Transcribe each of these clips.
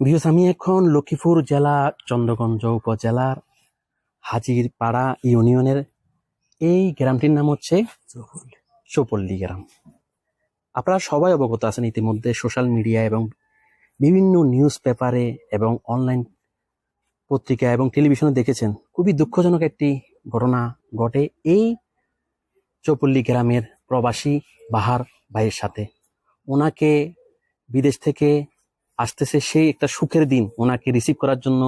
Because আমি এখন লক্ষ্মীপুর জেলা চন্দ্রগঞ্জ উপজেলার হাজিরপাড়া ইউনিয়নের এই গ্রামটির নাম হচ্ছে চৌপল্লী গ্রাম। আপনারা সবাই অবগত আছেন ইতিমধ্যে সোশ্যাল মিডিয়া এবং বিভিন্ন নিউজ পেপারে এবং অনলাইন পত্রিকা এবং টেলিভিশনে দেখেছেন খুবই দুঃখজনক একটি ঘটনা ঘটে এই চৌপল্লী গ্রামের প্রবাসী বাহার ভাইয়ের সাথে। ওনাকে বিদেশ থেকে আসতেছে সেই একটা সুখের দিন ওনাকে রিসিভ করার জন্য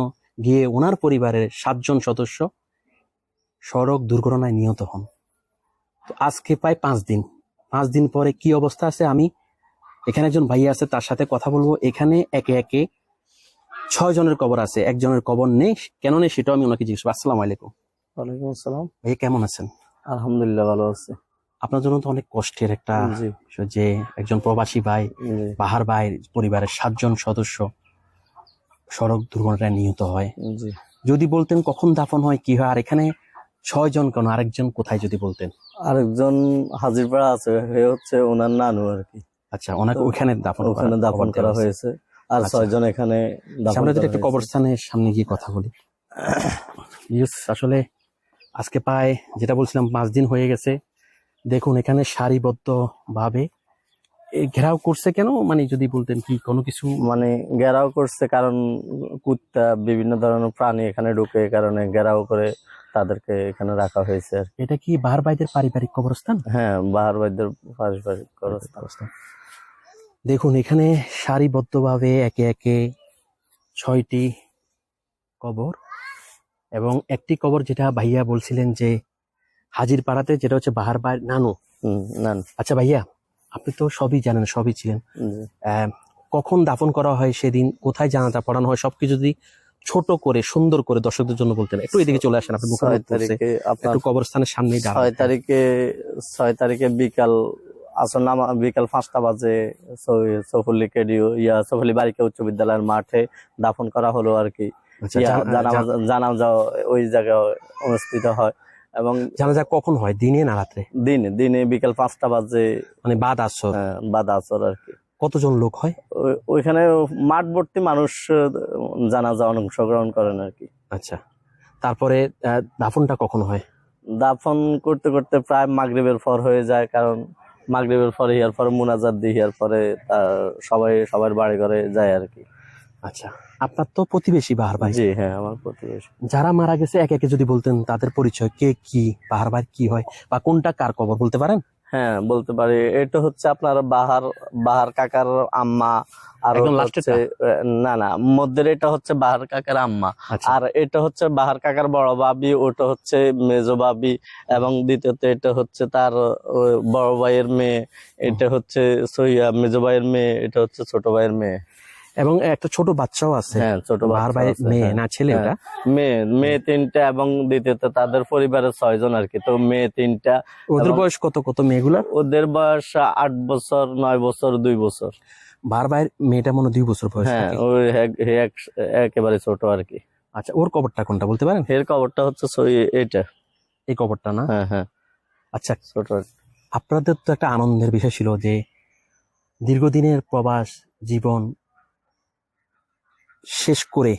গিয়ে ওনার পরিবারের সাতজন সদস্য সড়ক দুর্ঘটনায় নিহত হন। তো আজকে প্রায় পাঁচ দিন। পাঁচ দিন পরে কি অবস্থা আছে আমি এখানে একজন ভাইয়া আছে তার সাথে কথা বলব। এখানে একে একে ছয় জনের কবর আছে। একজনের কবর নেই। কেন নেই সেটাও আমি ওনাকে জিজ্ঞেস করব। আসসালামু আলাইকুম। ওয়ালাইকুম আসসালাম। ভাইয়া কেমন আছেন? আলহামদুলিল্লাহ ভালো আছে। আপনার জন্য তো অনেক কষ্টের একটা যে একজন প্রবাসী ভাই বাহার ভাই পরিবারের সাতজন সদস্য সড়ক দুর্ঘটনায় নিহত হয়। যদি বলতেন কখন দাফন হয় কি হয় আর এখানে ছয় জন কেন আরেকজন কোথায় যদি বলতেন? আরেকজন হাজিরপাড়া আছে সে হচ্ছে ওনার নানু আর কি। আচ্ছা ওনাকে ওখানে দাফন ওখানে দাফন করা হয়েছে। আর আচ্ছা। ছয়জন এখানে আমরা যদি একটু। কবরস্থানের সামনে গিয়ে কথা বলি। ইউস আসলে আজকে প্রায় যেটা বলছিলাম পাঁচ দিন হয়ে গেছে। দেখুন এখানে সারিবদ্ধ ভাবে ঘেরাও করছে কেন মানে যদি বলতেন কি কোনো কিছু মানে ঘেরাও করছে কারণ কুত্তা বিভিন্ন ধরনের প্রাণী এখানে ঢুকে কারণে ঘেরাও করে তাদেরকে এখানে রাখা হয়েছে আর। এটা কি বাহার বাইদের পারিবারিক কবরস্থান হ্যাঁ বাহার বাইদের পারিবারিক কবরস্থান। দেখুন এখানে সারিবদ্ধভাবে একে একে ছয়টি কবর এবং একটি কবর যেটা ভাইয়া বলছিলেন যে হাজির পাড়াতে যেটা হচ্ছে বাহার বাই নানু। হুম, না না, আচ্ছা ভাইয়া আপনি তো সবই জানেন সবই ছিলেন। কখন দাফন করা হয় সেদিন? কোথায় জানাজা পড়ানো হয়? সবকিছু যদি ছোট করে সুন্দর করে দর্শকদের জন্য বলতেন। একটু এদিকে চলে আসেন আপনি ছয় তারিখে আপনার কবরস্থানের দাঁড়ান। ছয় তারিখে ছয় তারিখে বিকাল আসল নামা বিকাল পাঁচটা বাজে সফুল্লি কেডিও ইয়া সফুল্লি বালিকা উচ্চ বিদ্যালয়ের মাঠে দাফন করা হলো আর কি। আচ্ছা, জানা- জানাজা জানাজা ওই জায়গায় অনুষ্ঠিত হয়। এবং জানাজা কখন হয়? দিনে না রাত্রে? দিনে দিনে বিকাল পাঁচটা বাজে। মানে বাদ আসর? বাদ আসর আর কি। কতজন লোক হয়? ওই- ওইখানে মাঠ ভর্তি মানুষ আহ, জানাজা অংশগ্রহণ করেন আর কি। আচ্ছা। তারপরে দাফনটা কখন হয়? দাফন করতে করতে প্রায় মাগরিবের পর হয়ে যায় কারণ মাগরিবের পরে ইয়ার পরে মুনাজাত দিই ইয়ার পরে সবাই সবার বাড়ি ঘরে যায় আর কি। আচ্ছা। আপনার তো প্রতিবেশী বাহার ভাই। জি হ্যাঁ আমার প্রতিবেশী। যারা মারা গেছে একে একে যদি বলতেন তাদের পরিচয় কে কি বাহার ভাই কি হয় বা কোনটা কার কবর বলতে পারেন? হ্যাঁ বলতে পারি এটা হচ্ছে আপনার বাহার বাহার কাকার আম্মা আর? হচ্ছে না না মধ্যের এটা হচ্ছে বাহার কাকার আম্মা। আচ্ছা। আর এটা হচ্ছে বাহার কাকার বড় বাবি ওটা হচ্ছে মেজো বাবি এবং দ্বিতীয়ত এটা হচ্ছে তার বড় ভাইয়ের মেয়ে এটা হচ্ছে সইয়া মেজো ভাইয়ের মেয়ে এটা হচ্ছে ছোট ভাইয়ের মেয়ে। এবং একটা ছোট বাচ্চাও আছে। হ্যাঁ ছোট ভাই মেয়ে হ্যাঁ। না ছেলে হ্যাঁ। ওটা? মেয়ে মেয়ে তিনটা এবং দ্বিতীয়ত তাদের পরিবারের ছয়জন আর কি। তো মেয়ে তিনটা ওদের বয়স কত কত মেয়েগুলার ওদের বয়স আট বছর নয় বছর দুই বছর। বাহার ভাইয়ের মেয়েটা মনে দুই বছর বয়স হ্যাঁ ওই একেবারে ছোট আর কি। আচ্ছা ওর কবরটা কোনটা বলতে পারেন? এর কবরটা হচ্ছে এটা এই কবরটা না? হ্যাঁ হ্যাঁ। আচ্ছা ছোট আপনাদের তো একটা আনন্দের বিষয় ছিল যে দীর্ঘদিনের প্রবাস জীবন শেষ করে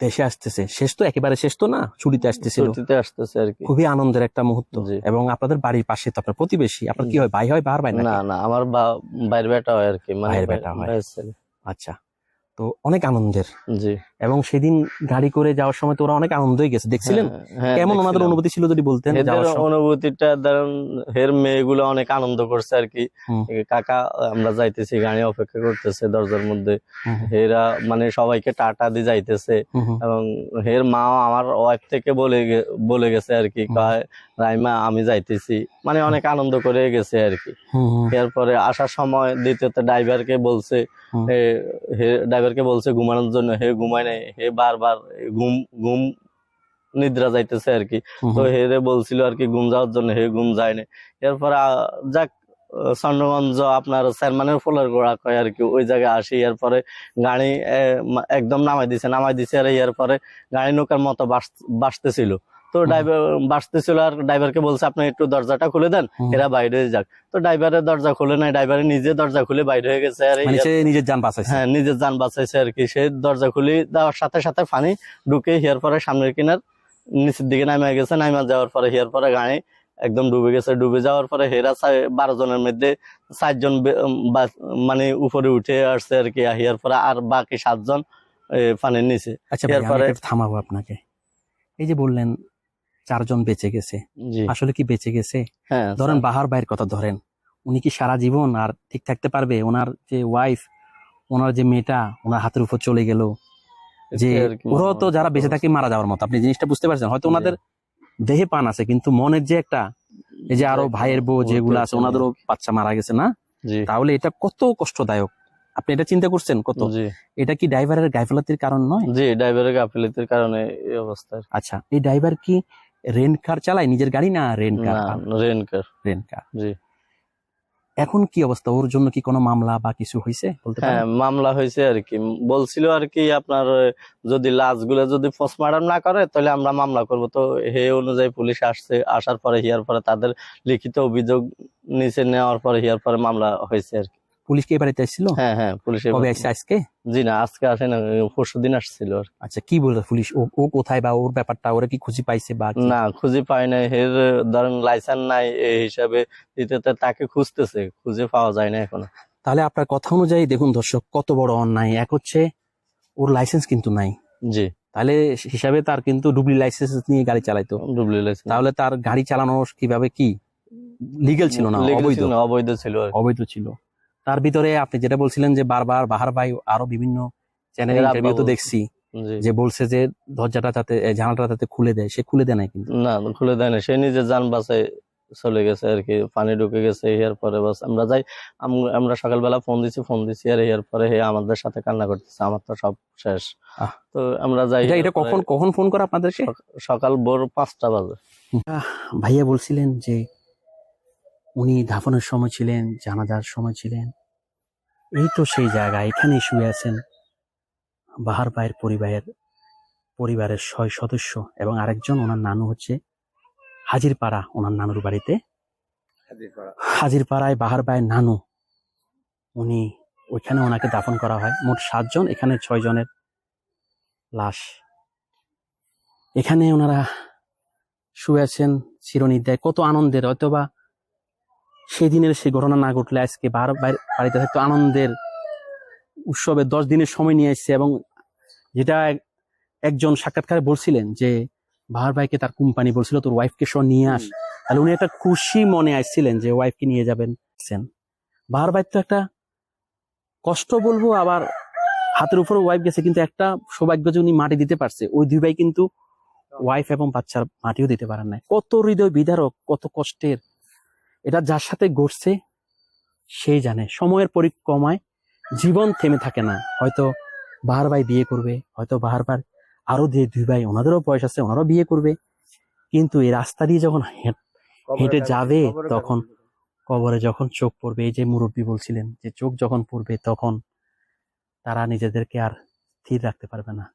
দেশে আসতেছে। শেষ তো একেবারে শেষ তো না ছুটিতে আসতেছিল। ছুটিতে আসতেছে আর কি। খুবই আনন্দের একটা মুহূর্ত। এবং আপনাদের বাড়ির পাশে তো আপনার প্রতিবেশী। আপনার কি হয় ভাই হয় বাহার ভাই না না আমার বা- ভাইয়ের বেটা হয় আর কি মানে বেটা হয়। আচ্ছা। তো অনেক আনন্দের। জি। এবং সেদিন গাড়ি করে যাওয়ার সময় তো ওরা অনেক আনন্দই গেছে। দেখছিলেন? হ্যাঁ, হ্যাঁ, কেমন ওনাদের অনুভূতি ছিল যদি বলতেন অনুভূতিটা ধরেন হের মেয়েগুলো অনেক আনন্দ করছে আর কি। কাকা আমরা যাইতেছি গাড়ি অপেক্ষা করতেছে দরজার মধ্যে। হেরা মানে সবাইকে টাটা দিয়ে যাইতেছে। এবং হের মাও আমার ওয়াইফ থেকে বলে বলে গেছে আর কি রাইমা আমি যাইতেছি। মানে অনেক আনন্দ করে গেছে আর কি। এরপরে আসার সময় দ্বিতীয়ত ড্রাইভারকে বলছে। হে ড্রাইভারকে বলছে ঘুমানোর জন্য হে ঘুমায় নাই হে বারবার ঘুম ঘুম নিদ্রা যাইতেছে আর কি তো হেরে বলছিল আর কি ঘুম যাওয়ার জন্য হে ঘুম যায় না এরপরে যাক চন্দ্রগঞ্জ আপনার চেয়ারম্যানের ফুলের গোড়া কয় আর কি ওই জায়গায় আসি। এরপরে গাড়ি একদম নামাই দিছে নামাই দিছে আর এরপরে গাড়ি নৌকার মতো বাস- বাসতেছিল। তো ড্রাইভার বাসতেছিল আর ড্রাইভারকে বলছে আপনি একটু দরজাটা খুলে দেন এরা বাইরে হয়ে যাক। তো ড্রাইভারের দরজা খুলে নাই ড্রাইভারে নিজে দরজা খুলে বাইরে হয়ে গেছে আর মানে নিজের যান বাঁচাইছে। হ্যাঁ নিজের যান বাঁচাইছে আর কি। সে দরজা খুলে দেওয়ার সাথে সাথে পানি ঢুকে হিয়ার পরে সামনের কিনার নিচের দিকে নামে গেছে। নামা যাওয়ার পরে হিয়ার পরে গাড়ি একদম ডুবে গেছে। ডুবে যাওয়ার পরে হেরা বারো জনের মধ্যে চারজন মানে উপরে উঠে আসছে আর কি। হিয়ার পরে আর বাকি সাতজন পানির নিচে। আচ্ছা থামাবো আপনাকে। এই যে বললেন চারজন বেঁচে গেছে। আসলে কি বেঁচে গেছে? হ্যাঁ ধরেন বাহার ভাইয়ের কথা ধরেন উনি কি সারা জীবন আর ঠিক থাকতে পারবে? ওনার যে ওয়াইফ ওনার যে মেয়েটা ওনার হাতের উপর চলে গেল। যে ওরাও তো যারা বেঁচে থাকে মারা যাওয়ার মতো। আপনি জিনিসটা বুঝতে পারছেন? হয়তো ওনাদের দেহে পান আছে কিন্তু মনের যে একটা এই যে আরও ভাইয়ের বউ যেগুলো আছে ওনাদেরও বাচ্চা মারা গেছে না? তাহলে এটা কত কষ্টদায়ক। আপনি এটা চিন্তা করছেন কত? এটা কি ড্রাইভারের গাফিলতির কারণ নয়? জি ড্রাইভারের গাফিলতির কারণে এই অবস্থা। আচ্ছা এই ড্রাইভার কি রেন্ট কার চালায়? নিজের গাড়ি না রেন্ট কার? না রেনকার রেন্ট কার। জি। এখন কি অবস্থা? ওর জন্য কি কোনো মামলা বা কিছু হয়েছে বলতে হ্যাঁ মামলা হয়েছে আর কি। বলছিল আর কি আপনার যদি লাশগুলো যদি পোস্টমর্টম না করে তাহলে আমরা মামলা করব। তো হে অনুযায়ী পুলিশ আসছে আসার পরে হিয়ার পরে তাদের লিখিত অভিযোগ নিচে নেওয়ার পরে হিয়ার পরে মামলা হয়েছে আর কি। পুলিশ কি বাড়িতে আসছিল হ্যাঁ হ্যাঁ পুলিশ কবে আসছে আজকে? জি না আজকে আসে না পরশু দিন আসছিল। আচ্ছা কি বলছে পুলিশ? ও কোথায় বা ওর ব্যাপারটা? ওরা কি খুঁজে পাইছে বা না খুঁজে পায় নাই। হের ধরেন লাইসেন্স নাই এই হিসাবে তাকে খুঁজতেছে খুঁজে পাওয়া যায় না এখনও। তাহলে আপনার কথা অনুযায়ী দেখুন দর্শক কত বড় অন্যায়। এক হচ্ছে ওর লাইসেন্স কিন্তু নাই। জি। তাহলে হিসাবে তার কিন্তু ডুবলি লাইসেন্স নিয়ে গাড়ি চালাইতো। ডুবলি লাইসেন্স তাহলে তার গাড়ি চালানো কীভাবে কি? লিগেল ছিল না অবৈধ? ছিল অবৈধ ছিল। তার ভিতরে আপনি যেটা বলছিলেন যে বারবার বাহার ভাই আরও বিভিন্ন চ্যানেল ইন্টারভিউ তো দেখছি যে বলছে যে দরজাটা এ, জানালাটা যাতে খুলে দেয় সে খুলে দেয় না কিন্তু। না খুলে দেয় না সে নিজে যান বাসায় চলে গেছে আর কি পানি ঢুকে গেছে এর পরে বাস। আমরা যাই আমরা সকালবেলা ফোন দিছি ফোন দিছি আর এর পরে হে আমাদের সাথে কান্না করতেছে আমার তো সব শেষ। তো আমরা যাই এটা এটা কখন কখন ফোন করে আপনাদের সকাল ভোর পাঁচটা বাজে। ভাইয়া বলছিলেন যে উনি দাফনের সময় ছিলেন জানাজার সময় ছিলেন। এই তো সেই জায়গা এখানে শুয়ে আছেন বাহার ভাইয়ের পরিবারের পরিবারের ছয় সদস্য এবং আরেকজন ওনার নানু হচ্ছে হাজিরপাড়া ওনার নানুর বাড়িতে। হাজিরপাড়ায় বাহার ভাইয়ের নানু উনি ওইখানে ওনাকে দাফন করা হয়। মোট সাতজন এখানে ছয় জনের লাশ। এখানে ওনারা শুয়ে আছেন চিরনিদ্রায়। কত আনন্দের হয়তোবা সেই দিনের সেই ঘটনা না ঘটলে আজকে বাড়িতে থাকতো আনন্দের উৎসবে দশ দিনের সময় নিয়ে এসছে এবং যেটা এক- একজন সাক্ষাৎকারে বলছিলেন যে বাহার ভাইকে তার কোম্পানি বলছিল তোর ওয়াইফকে সহ নিয়ে আস। তাহলে উনি একটা খুশি মনে আসছিলেন যে ওয়াইফকে নিয়ে যাবেন। বাহার ভাই তো একটা কষ্ট বলব আবার হাতের উপরে ওয়াইফ গেছে কিন্তু একটা সৌভাগ্য যে উনি মাটি দিতে পারছে। ওই দুই ভাই কিন্তু ওয়াইফ এবং বাচ্চার মাটিও দিতে পারেন না কত হৃদয় বিদারক কত কষ্টের। এটা যার সাথে ঘটছে সেই জানে। সময়ের পরিক্রমায় জীবন থেমে থাকে না। হয়তো বাহার ভাই বিয়ে করবে হয়তো বাহার বার আরও দিয়ে দুই ভাই ওনাদেরও বয়স আছে ওনারাও বিয়ে করবে। কিন্তু এই রাস্তা দিয়ে যখন হেঁট- হেঁটে যাবে। তখন কবরে যখন চোখ পড়বে এই যে মুরব্বী বলছিলেন যে চোখ যখন পড়বে তখন তারা নিজেদেরকে আর স্থির রাখতে পারবে না।